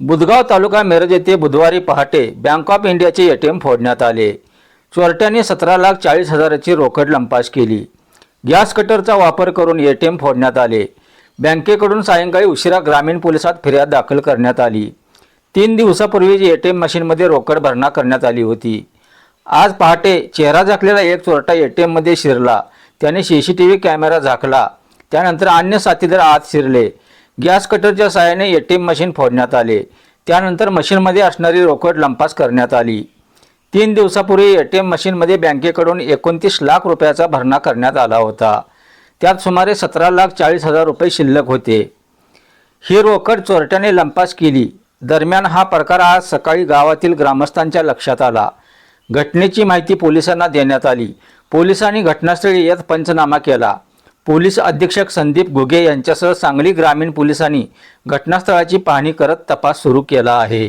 बुधगाव तालुका मिरज येथे बुधवारी पहाटे बँक ऑफ इंडियाचे एटीएम फोडण्यात आले. चोरट्याने सतरा लाख चाळीस हजाराची रोकड लंपास केली. गॅस कटरचा वापर करून एटीएम फोडण्यात आले. बँकेकडून सायंकाळी उशिरा ग्रामीण पोलिसात फिर्याद दाखल करण्यात आली. तीन दिवसापूर्वी एटीएम मशीनमध्ये रोकड भरणा करण्यात आली होती. आज पहाटे चेहरा झाकलेला एक चोरटा एटीएममध्ये शिरला. त्याने C C T V camera झाकला. त्यानंतर अन्य साथीदार आत शिरले. गॅस कटरच्या सहाय्याने ए टी एम मशीन फोडण्यात आले. त्यानंतर मशीनमध्ये असणारी रोकड लंपास करण्यात आली. तीन दिवसापूर्वी ए टी एम मशीनमध्ये बँकेकडून एकोणतीस लाख रुपयाचा भरणा करण्यात आला होता. त्यात सुमारे सतरा लाख चाळीस हजार रुपये शिल्लक होते. ही रोकड चोरट्याने लंपास केली. दरम्यान हा प्रकार आज सकाळी गावातील ग्रामस्थांच्या लक्षात आला. घटनेची माहिती पोलिसांना देण्यात आली. पोलिसांनी घटनास्थळी येत पंचनामा केला. पोलीस अधीक्षक संदीप घुगे यांच्यासह सांगली ग्रामीण पोलिसांनी घटनास्थळाची पाहणी करत तपास सुरू केला आहे.